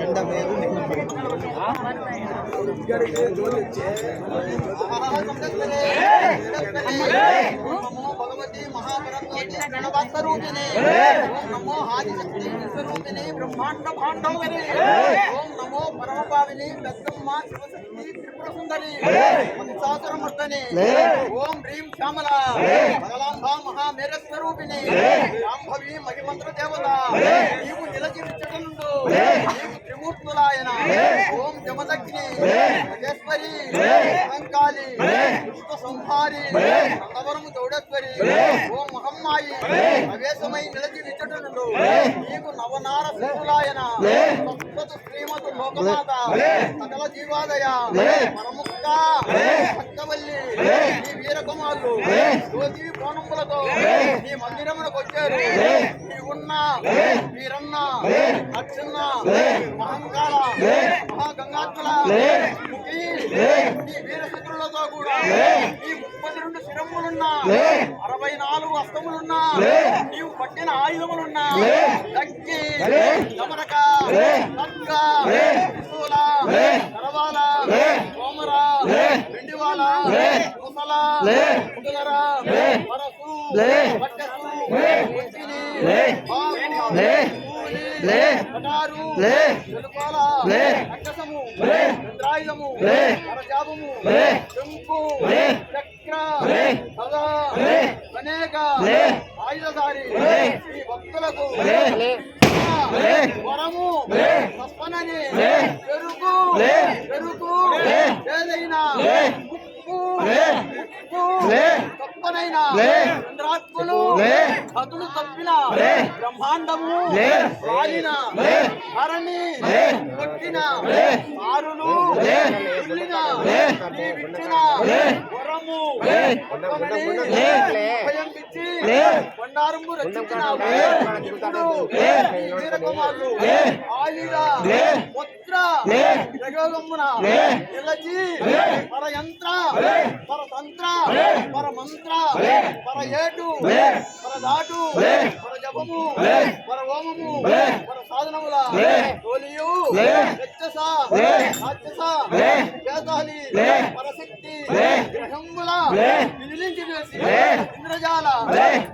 ఎండ మేరు భగవతి మహాభరతోజనే నమో ఆదిశక్తి విశ్వరూపిణి బ్రహ్మాండ భాండవని ఓం నమో పరమపావిని పెద్దమ్మ శివశక్తి త్రిపుర సుందరి మహిషాసురమర్దని ఓం హ్రీం శ్యామల బగలాంబ మహామేరస్వరూపిణి శాంభవి మహిమంత్ర దేవత నీవు నిలచివిచ్చటనుండు నీవు ఓం జమదగ్ని. మహేశ్వరి. అహంకాళి పుష్ప సంహారి చౌడేశ్వరి. ఓం మహమ్మాయి. ప్రవేశమై నిలచి విచ్చటనుండు నీకు నవనార సింహులాయన సత్వతు శ్రీమతు లోకమాత. సకల జీవాదయ పరముక్త భక్తవల్లి. నీ వీరకుమారులు జ్యోతి కోణములతో నీ మందిరమునకు వచ్చారు. నీ ఉన్న వీరన్న అర్జున్న మహంకాళ మహాగంగాత్మల ముఖి నీ వీరశత్రులతో కూడా ఈ ముప్పది రెండు శిరములున్నా అరవై నాలుగు అస్తములున్నా నీవు పట్టిన ఆయుధములున్నా దక్కి గమనక నక్క త్రిశూల కరవాల సోమర వెండివాల ముసల ముగలర వరసు కటారు, వెలుపాల, రక్కసము, చంద్రాయుధము, పరజాబము, శంకు, చక్ర, గద, అనేక ఆయుధధారి ఈ భక్తులకు వరము తప్పనని పెరుగు పెరుగు ఏదైనా ఉప్పు ఉప్పు తప్పనైనా చంద్రాత్ములు అతులు తప్పిన బ్రహ్మాండము రాలిన ధరణి కొట్టిన ఆరులు వరము భయం పిచ్చి కొండారము రచించినావు ఇప్పుడు వీరకుమారులు ఆయుధ వస్త్ర ప్రయోగమున నిలచి పర యంత్ర పర తంత్ర పర మంత్ర పర ఏటు పర దాటు పర జపము పర హోమము పర సాధనముల తోలియు రక్షస రాక్షస పరశక్తి గ్రహముల విదిలించి వేసి ఇంద్రజాల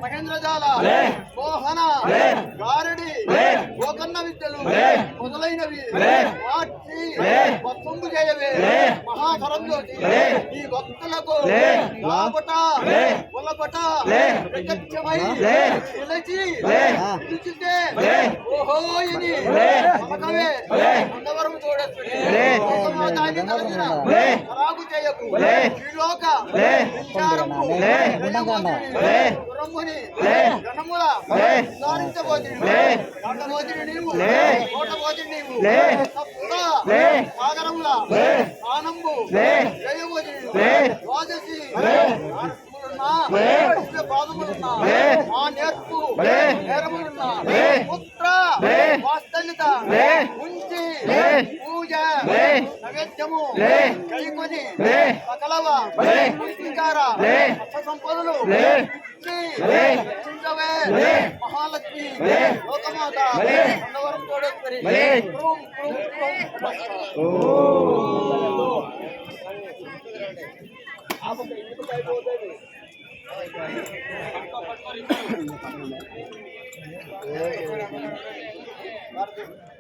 మహేంద్రజాల మోహన గారడి గోకన్న విద్యలు మొదలైనవి. వాటి వత్సంబు చేయవే. మహాకరం జ్యోతి ఈ భక్తులకు లాపట పొలపట ప్రత్యక్షమై నిలిచి నిలిచితే ఓహో ఇది నమ్మకమే. అందవరం చూడొచ్చు. చేయకు శ్రీలోక విచారము. పురముని గణముల విచారించబోతుంది గంటబోతిని నీవు. కోటబోతిని నీవు. సప్త సాగరముల ఆనంబు. ద్వాదశి. పాదములున్నా. ఆ నేర్పు. నేరములున్నా. నైవేద్యము కైకొని సకలవ పుష్టికార అష్ట సంపదలు ఇచ్చి రక్షించవే మహాలక్ష్మి లోకమాత అన్నవరం తోడేశ్వరి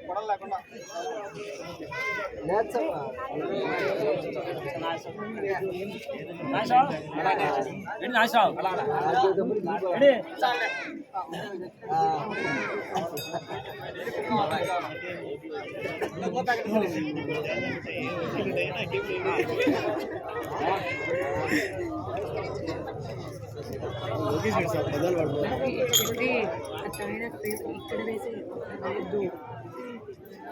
గొడవలు లేకుండా ఇక్కడ వేసి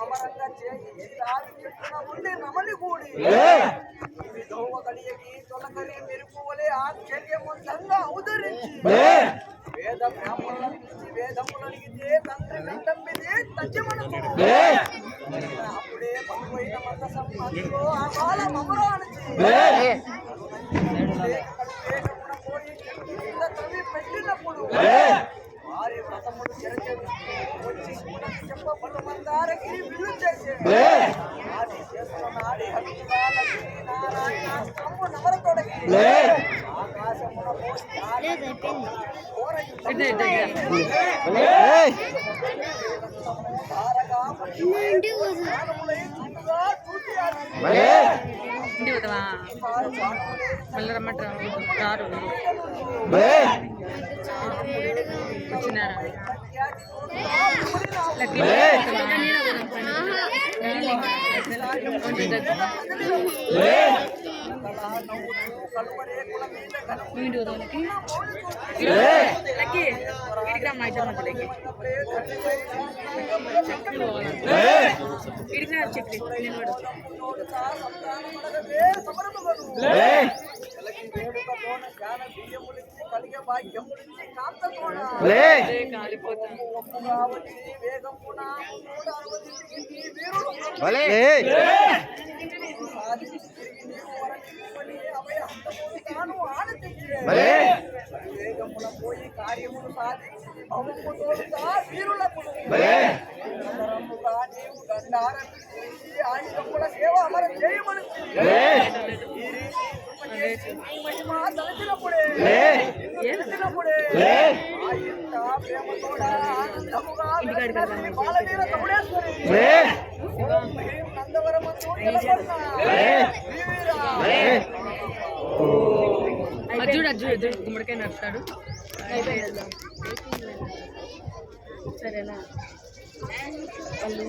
అమరంగా చేయి ఈ దారి చెట్టున ఉండి నమలి కూడి విధోవ గడియకి తొలకరి మెరుపు వలె ఆశ్చర్యవంతంగా అవతరించి వేద బ్రాహ్మణులను పిలిచి వేదములు అడిగితే తండ్రి వెంటమ్మిది తజ్జమనుకు అప్పుడే మగువైన మంద సమాధిలో ఆ బాల మమరా పెట్టినప్పుడు వారి వ్రతములు చెరచెవి వచ్చి శివునికి చెప్పబడు మందారగిరి విల్లు చేసే ఆది చేస్తున్న నాడి హరిగా లక్ష్మీ నారాయణ స్తంభు నమర తొడగి ఆకాశమున పోయి ఆడి ఘోర ధారగా ప్రాణములై చుట్టుగా చూసి ఆడి ఇంటి పోతావా వారు ప్రాణములై మళ్ళీ రమ్మంటారు రారు వచ్చినారా లక్కీ ఇంటి పోతానికి లక్కీ రమ్మా ఇద్దరు మధ్యలోకి రా చెప్పి నేను కూడా లే కాలిపోతాను పోయి కార్యములు సాధించి భవము తోడుతా వీరులకు నీవు గండారం ఆయుధముల సేవ అమర చేయమని ఈ రీతి ఉపదేశం మహిమ తలచినప్పుడే తెలిసినప్పుడే ఆ ఇంట ప్రేమతోడ ఆనందముగా వెలసిన బాలవీర తముడేశ్వరి ఓం హ్రీం నందవరమందు నిలబడిన వీరా. అర్జుడు అర్జుడు అర్జుడు గుమ్మడికాయ నడుస్తాడు సరేనా? వాళ్ళు